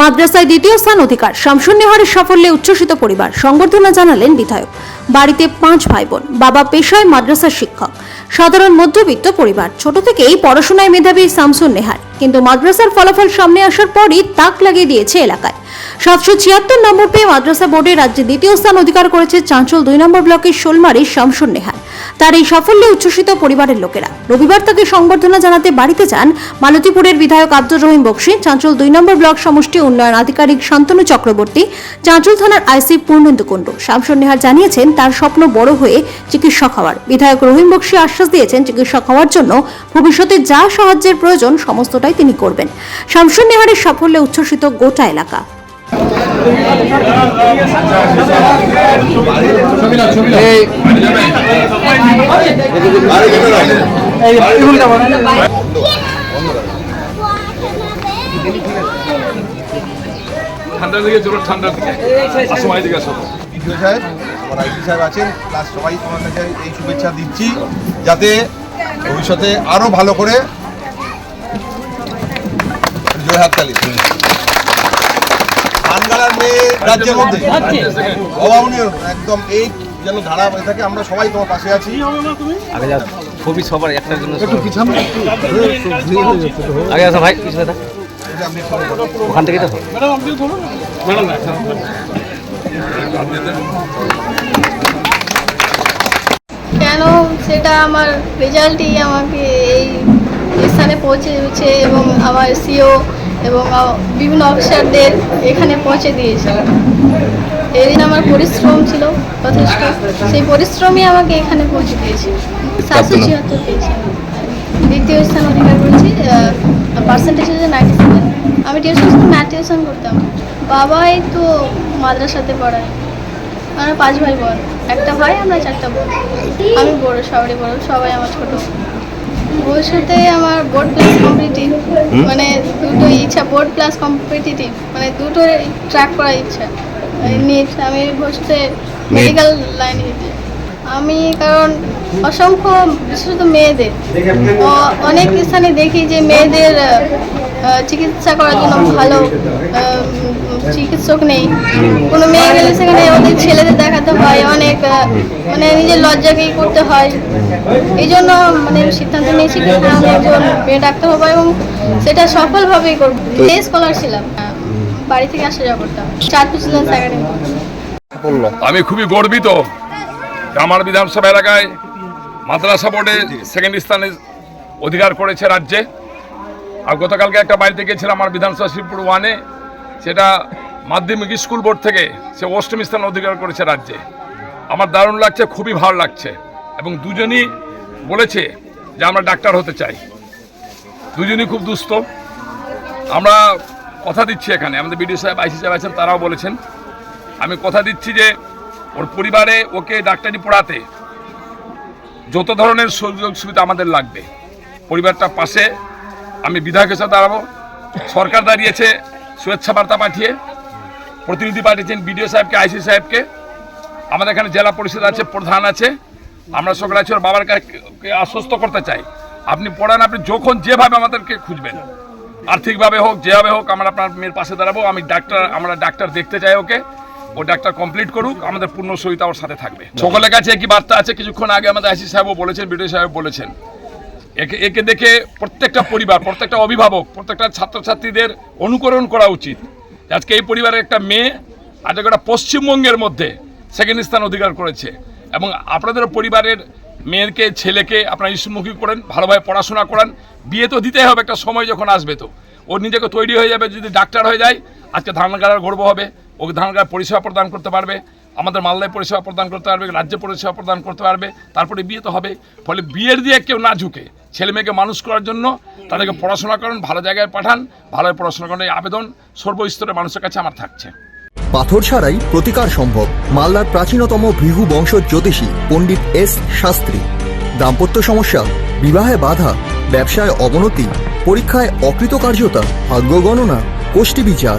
মাদ্রাসায় দ্বিতীয় স্থান অধিকার। শামসুন নেহারের সাফল্যে উচ্ছ্বসিত পরিবার, সংবর্ধনা জানালেন বিধায়ক। বাড়িতে পাঁচ ভাই বোন বাবা পেশায় মাদ্রাসার শিক্ষক। সাধারণ মধ্যবিত্ত পরিবার, ছোট থেকেই পড়াশোনায় মেধাবী শামসুন নেহার কিন্তু মাদ্রাসার ফলাফল সামনে আসার পরই তাক লাগিয়ে দিয়েছে এলাকায়। সাতশো ছিয়াত্তর নম্বর পেয়ে মাদ্রাসা বোর্ডে রাজ্যে দ্বিতীয় স্থান অধিকার করেছে চাঁচল দুই নম্বর ব্লকের শোলমারির শামসুন নেহার তার এই সাফল্যে উচ্ছ্বসিত পরিবারের লোকেরা। রবিবার তাকে সংবর্ধনা জানাতে বাড়িতে যান মালতীপুরের বিধায়ক আব্দুর রহিম বক্সি। চাঁচল দুই নম্বর ব্লক সমষ্টি উন্নয়ন আধিকারিক শান্তনু চক্রবর্তী। চাঁচল থানার আইসি পূর্ণেন্দু কুণ্ডু। শামসুন নেহার জানিয়েছেন, তার স্বপ্ন বড় হয়ে চিকিৎসক হওয়ার। বিধায়ক রহিম বক্সি আশ্বাস দিয়েছেন, চিকিৎসক হওয়ার জন্য ভবিষ্যতে যা সাহায্যের প্রয়োজন সমস্তটাই তিনি করবেন। শামসুন নেহারের সাফল্যে উচ্ছ্বসিত গোটা এলাকা। আছেন তোমার এই শুভেচ্ছা দিচ্ছি যাতে ভবিষ্যতে আরও ভালো করে হাততালি বানগালার মেয়ে রাজ্যের মধ্যে। অভাবনীয় একদম এই যেন ধারা হয়ে থাকে আমরা সবাই তোমার পাশে আছি। ছবি সবার একটার জন্য আগে আসো ভাই পিছনে থাক। ওখান থেকে তো। কেন সেটা আমার রেজাল্টই আমাকে এই স্থানে পৌঁছেছে এবং আমার সিও এবং বিভিন্ন অফিসারদের এখানে পৌঁছে দিয়েছে এদিন আমার পরিশ্রম ছিল যথেষ্ট। সেই পরিশ্রমই আমাকে এখানে পৌঁছে দিয়েছে সাতশো ছিয়াত্তর পেয়েছি দ্বিতীয় স্থান অধিকার করেছি পার্সেন্টেজ হচ্ছে নাইনটি সেভেন আমি টিউশন স্কুল ম্যাথ টিউশন করতাম। বাবাই তো মাদ্রাসাতে পড়ায়। আমরা পাঁচ ভাই বোন। একটা ভাই আমরা চারটা বোন। আমি বড় সবারই বড় সবাই আমার ছোট। ভবিষ্যতে আমার বোর্ড প্লাস কম্পিটিটিভ মানে দুটো ইচ্ছা বোর্ড প্লাস কম্পিটিটিভ মানে দুটো ট্র্যাক করার ইচ্ছা। নিট আমি ভবিষ্যতে মেডিকেল লাইনে। আমি কারণ অসংখ্য বিশেষত মেয়েদের। অনেক স্থানে দেখি যে মেয়েদের চিকিৎসা করার জন্য ভালো চিকিৎসক নেই। কোনো মেয়ে গেলে সেখানে ওদের ছেলেদের দেখাতে হয়, অনেক মানে নিজের লজ্জাকেই করতে হয়। এই জন্য মানে সিদ্ধান্ত নিয়েছি যে আমি একজন মেয়ে ডাক্তার হব এবং সেটা সফলভাবেই করব। স্কলার ছিলাম বাড়ি থেকে আসা যাওয়া করতাম। চার প্রেসিডেন্স একাডেমি আমি খুবই গর্বিত যে আমার বিধানসভা এলাকায় মাদ্রাসা বোর্ডে সেকেন্ড স্থানে অধিকার করেছে রাজ্যে। আর গতকালকে একটা বাড়িতে গিয়েছিলাম আমার বিধানসভা শিবপুর ওয়ানে সেটা মাধ্যমিক স্কুল বোর্ড থেকে সে অষ্টম স্থান অধিকার করেছে রাজ্যে। আমার দারুণ লাগছে খুবই ভালো লাগছে। এবং দুজনই বলেছে যে আমরা ডাক্তার হতে চাই। দুজনই খুব দুস্থ। আমরা কথা দিচ্ছি এখানে। আমাদের বিডিও সাহেব আইসি সাহেব আছেন তারাও বলেছেন। আমি কথা দিচ্ছি যে ওর পরিবারে ওকে ডাক্তারি পড়াতে যত ধরনের সুযোগ সুবিধা আমাদের লাগবে। পরিবারটার পাশে, আমি বিধায়কের সাথে দাঁড়াবো। সরকার দাঁড়িয়েছে, শুভেচ্ছা বার্তা পাঠিয়ে। প্রতিনিধি পাঠিয়েছেন বিডিও সাহেবকে, আইসি সাহেবকে। আমাদের এখানে জেলা পরিষদ আছে, প্রধান আছে। আমরা সকলে আছি, ওর বাবার কাছে আশ্বস্ত করতে চাই। আপনি পড়ান, আপনি যখন যেভাবে আমাদেরকে খুঁজবেন, আর্থিকভাবে হোক, যেভাবে হোক, আমরা আপনার মেয়ের পাশে দাঁড়াবো। আমি ডাক্তার, আমরা ডাক্তার দেখতে চাই ওকে। ও ডাক্তার কমপ্লিট করুক, আমাদের পূর্ণ সহিতা ওর সাথে থাকবে। সকলের কাছে একই বার্তা আছে, কিছুক্ষণ আগে আমাদের আইসি সাহেবও বলেছেন, বিডিও সাহেব বলেছেন। একে একে দেখে প্রত্যেকটা পরিবার, প্রত্যেকটা অভিভাবক, প্রত্যেকটা ছাত্রছাত্রীদের অনুকরণ করা উচিত। আজকে এই পরিবারের একটা মেয়ে আজকে একটা পশ্চিমবঙ্গের মধ্যে সেকেন্ড স্থান অধিকার করেছে। এবং আপনাদের পরিবারের মেয়েকে, ছেলেকে আপনারা স্কুলমুখী করেন, ভালোভাবে পড়াশোনা করান। বিয়ে তো দিতেই হবে, একটা সময় যখন আসবে তো। ও নিজেকে তৈরি হয়ে যাবে, যদি ডাক্তার হয়ে যায়, আজকে ধানগাড়ার গর্ব হবে। ওকে ধানগাড় পরিষেবা প্রদান করতে পারবে, আমাদের মালদায় পরিষেবা প্রদান করতে পারবে, রাজ্যে পরিষেবা প্রদান করতে পারবে, তারপরে বিয়ে তো হবে। ফলে বিয়ের দিয়ে কেউ না ঝুঁকে। ছেলে মেয়েকে মানুষ করার জন্য তাদেরকে পড়াশোনা করেন, ভালো জায়গায় পাঠান, ভালো পড়াশোনা করেন এই আবেদন সর্বস্তরে মানুষের কাছে আমার থাকছে। পাথর ছাড়াই প্রতিকার সম্ভব, মালদার প্রাচীনতম ভৃহু বংশ জ্যোতিষী পণ্ডিত এস শাস্ত্রী। দাম্পত্য সমস্যা, বিবাহে বাধা, ব্যবসায় অবনতি, পরীক্ষায় অকৃতকার্যতা, ভাগ্য গণনা, কোষ্ঠী বিচার।